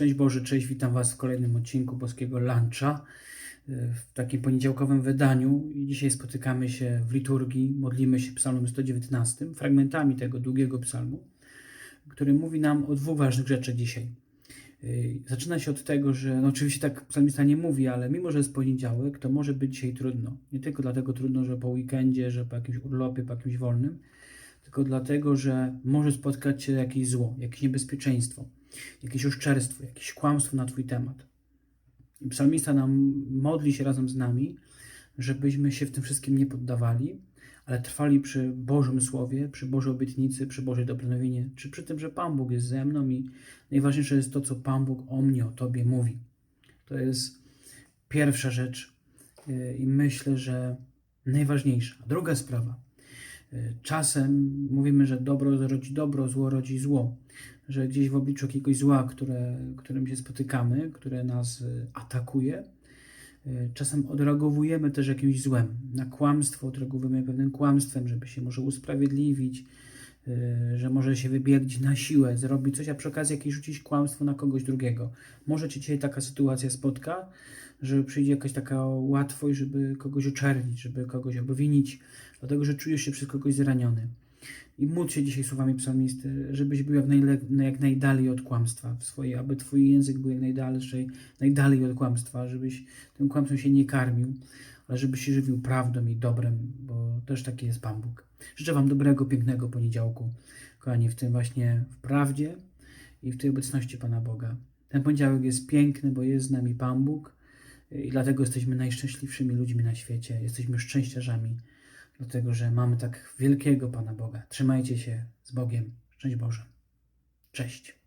Szczęść Boże, cześć, witam Was w kolejnym odcinku Boskiego Luncha y, w takim poniedziałkowym wydaniu dzisiaj spotykamy się w liturgii, modlimy się psalmem 119, fragmentami tego długiego psalmu, który mówi nam o dwóch ważnych rzeczach dzisiaj. Y, Zaczyna się od tego, że no oczywiście tak psalmista nie mówi, ale mimo, że jest poniedziałek, to może być dzisiaj trudno. Nie tylko dlatego trudno, że po weekendzie, że po jakimś urlopie, po jakimś wolnym, tylko dlatego, że może spotkać się jakieś zło, jakieś niebezpieczeństwo, jakieś oszczerstwo, jakieś kłamstwo na Twój temat. I psalmista nam modli się razem z nami, żebyśmy się w tym wszystkim nie poddawali, ale trwali przy Bożym Słowie, przy Bożej obietnicy, przy Bożej dobranowinie, czy przy tym, że Pan Bóg jest ze mną i najważniejsze jest to, co Pan Bóg o mnie, o Tobie mówi. To jest pierwsza rzecz yy, i myślę, że najważniejsza. Druga sprawa. Yy, Czasem mówimy, że dobro rodzi dobro, zło rodzi zło, że gdzieś w obliczu jakiegoś zła, które, którym się spotykamy, które nas yy, atakuje, yy, czasem odreagowujemy też jakimś złem. Na kłamstwo odreagowujemy pewnym kłamstwem, żeby się może usprawiedliwić, yy, że może się wybielić na siłę, zrobić coś, a przy okazji jakieś rzucić kłamstwo na kogoś drugiego. Może Cię dzisiaj taka sytuacja spotka, że przyjdzie jakaś taka łatwość, żeby kogoś oczernić, żeby kogoś obwinić, dlatego że czujesz się przez kogoś zraniony. I módl się dzisiaj słowami psalmisty, żebyś był jak, najle- jak najdalej od kłamstwa w swojej, aby twój język był jak najdalej, najdalej od kłamstwa, żebyś tym kłamstwem się nie karmił, ale żebyś się żywił prawdą i dobrem, bo też taki jest Pan Bóg. Życzę Wam dobrego, pięknego poniedziałku, kochani, w tym właśnie w prawdzie i w tej obecności Pana Boga. Ten poniedziałek jest piękny, bo jest z nami Pan Bóg i dlatego jesteśmy najszczęśliwszymi ludźmi na świecie. Jesteśmy szczęściarzami, dlatego że mamy tak wielkiego Pana Boga. Trzymajcie się z Bogiem. Szczęść Boże. Cześć.